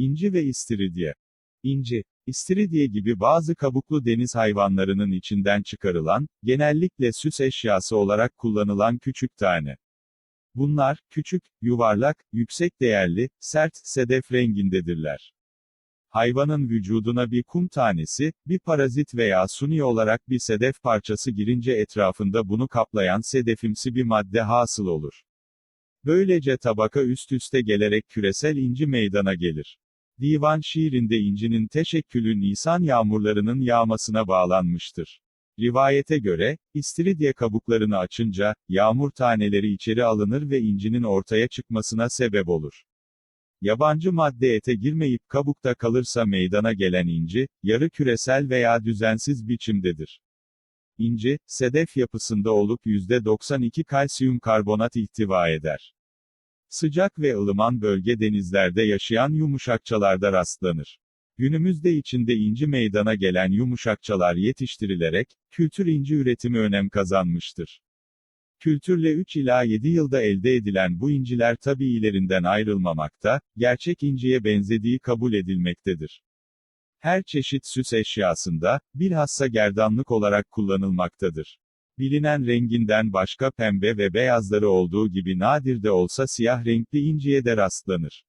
İnci ve istiridye. İnci, istiridye gibi bazı kabuklu deniz hayvanlarının içinden çıkarılan, genellikle süs eşyası olarak kullanılan küçük tane. Bunlar, küçük, yuvarlak, yüksek değerli, sert, sedef rengindedirler. Hayvanın vücuduna bir kum tanesi, bir parazit veya suni olarak bir sedef parçası girince etrafında bunu kaplayan sedefimsi bir madde hasıl olur. Böylece tabaka üst üste gelerek küresel inci meydana gelir. Divan şiirinde incinin teşekkülü Nisan yağmurlarının yağmasına bağlanmıştır. Rivayete göre, istiridye kabuklarını açınca, yağmur taneleri içeri alınır ve incinin ortaya çıkmasına sebep olur. Yabancı madde ete girmeyip kabukta kalırsa meydana gelen inci, yarı küresel veya düzensiz biçimdedir. İnci, sedef yapısında olup %92 kalsiyum karbonat ihtiva eder. Sıcak ve ılıman bölge denizlerde yaşayan yumuşakçalarda rastlanır. Günümüzde içinde inci meydana gelen yumuşakçalar yetiştirilerek, kültür inci üretimi önem kazanmıştır. Kültürle 3 ila 7 yılda elde edilen bu inciler tabiilerinden ayrılmamakta, gerçek inciye benzediği kabul edilmektedir. Her çeşit süs eşyasında, bilhassa gerdanlık olarak kullanılmaktadır. Bilinen renginden başka pembe ve beyazları olduğu gibi nadir de olsa siyah renkli inciye de rastlanır.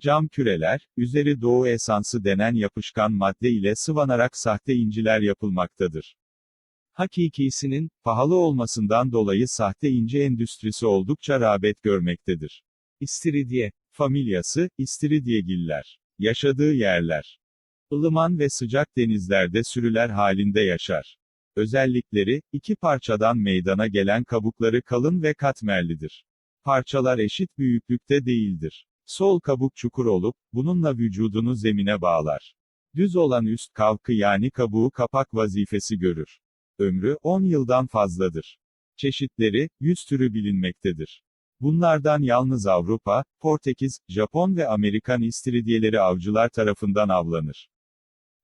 Cam küreler, üzeri doğu esansı denen yapışkan madde ile sıvanarak sahte inciler yapılmaktadır. Hakikisinin, pahalı olmasından dolayı sahte inci endüstrisi oldukça rağbet görmektedir. İstiridye, familyası, İstiridyegiller. Yaşadığı yerler. ılıman ve sıcak denizlerde sürüler halinde yaşar. Özellikleri, iki parçadan meydana gelen kabukları kalın ve katmerlidir. Parçalar eşit büyüklükte değildir. Sol kabuk çukur olup, bununla vücudunu zemine bağlar. Düz olan üst kavkı yani kabuğu kapak vazifesi görür. Ömrü, 10 yıldan fazladır. Çeşitleri, 100 türü bilinmektedir. Bunlardan yalnız Avrupa, Portekiz, Japon ve Amerikan istiridyeleri avcılar tarafından avlanır.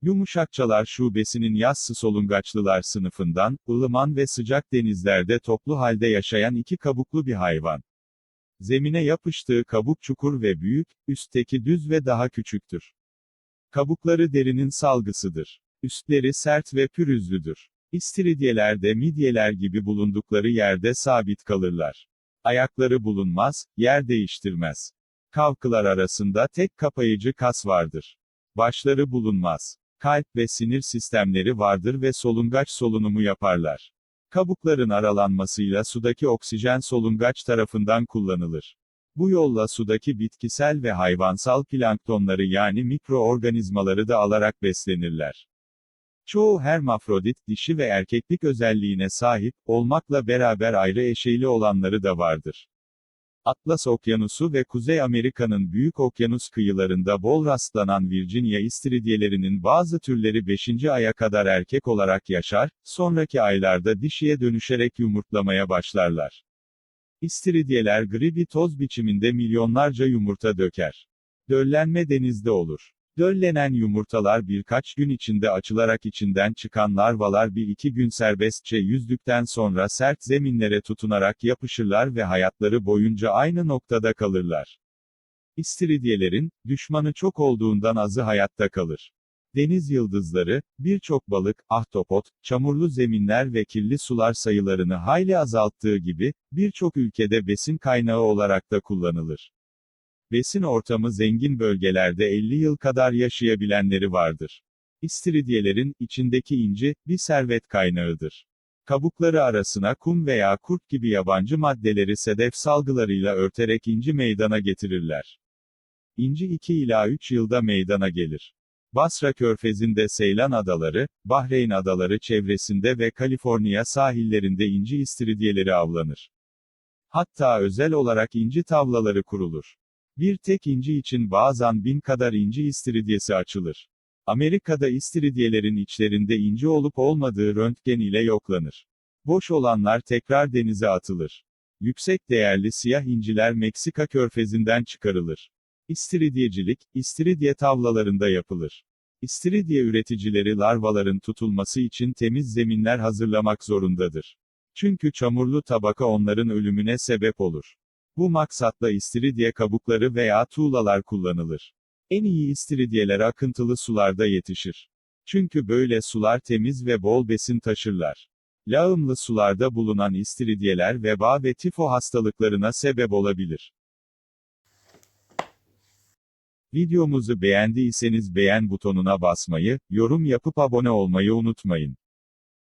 Yumuşakçalar şubesinin yassı solungaçlılar sınıfından, ılıman ve sıcak denizlerde toplu halde yaşayan iki kabuklu bir hayvan. Zemine yapıştığı kabuk çukur ve büyük, üstteki düz ve daha küçüktür. Kabukları derinin salgısıdır. Üstleri sert ve pürüzlüdür. İstiridyeler midyeler gibi bulundukları yerde sabit kalırlar. Ayakları bulunmaz, yer değiştirmez. Kavkılar arasında tek kapayıcı kas vardır. Başları bulunmaz. Kalp ve sinir sistemleri vardır ve solungaç solunumu yaparlar. Kabukların aralanmasıyla sudaki oksijen solungaç tarafından kullanılır. Bu yolla sudaki bitkisel ve hayvansal planktonları yani mikroorganizmaları da alarak beslenirler. Çoğu hermafrodit, dişi ve erkeklik özelliğine sahip, olmakla beraber ayrı eşeyli olanları da vardır. Atlas Okyanusu ve Kuzey Amerika'nın Büyük Okyanus kıyılarında bol rastlanan Virginia istiridyelerinin bazı türleri 5. aya kadar erkek olarak yaşar, sonraki aylarda dişiye dönüşerek yumurtlamaya başlarlar. İstiridyeler gri bir toz biçiminde milyonlarca yumurta döker. Döllenme denizde olur. Döllenen yumurtalar birkaç gün içinde açılarak içinden çıkan larvalar bir iki gün serbestçe yüzdükten sonra sert zeminlere tutunarak yapışırlar ve hayatları boyunca aynı noktada kalırlar. İstiridyelerin, düşmanı çok olduğundan azı hayatta kalır. Deniz yıldızları, birçok balık, ahtapot, çamurlu zeminler ve kirli sular sayılarını hayli azalttığı gibi, birçok ülkede besin kaynağı olarak da kullanılır. Besin ortamı zengin bölgelerde 50 yıl kadar yaşayabilenleri vardır. İstiridyelerin, içindeki inci, bir servet kaynağıdır. Kabukları arasına kum veya kurt gibi yabancı maddeleri sedef salgılarıyla örterek inci meydana getirirler. İnci 2 ila 3 yılda meydana gelir. Basra Körfezi'nde Seylan Adaları, Bahreyn Adaları çevresinde ve Kaliforniya sahillerinde inci istiridyeleri avlanır. Hatta özel olarak inci tavlaları kurulur. Bir tek inci için bazen bin kadar inci istiridyesi açılır. Amerika'da istiridyelerin içlerinde inci olup olmadığı röntgen ile yoklanır. Boş olanlar tekrar denize atılır. Yüksek değerli siyah inciler Meksika körfezinden çıkarılır. İstiridyecilik, istiridye tavlalarında yapılır. İstiridye üreticileri larvaların tutulması için temiz zeminler hazırlamak zorundadır. Çünkü çamurlu tabaka onların ölümüne sebep olur. Bu maksatla istiridye kabukları veya tuğlalar kullanılır. En iyi istiridyeler akıntılı sularda yetişir. Çünkü böyle sular temiz ve bol besin taşırlar. Lağımlı sularda bulunan istiridyeler veba ve tifo hastalıklarına sebep olabilir. Videomuzu beğendiyseniz beğen butonuna basmayı, yorum yapıp abone olmayı unutmayın.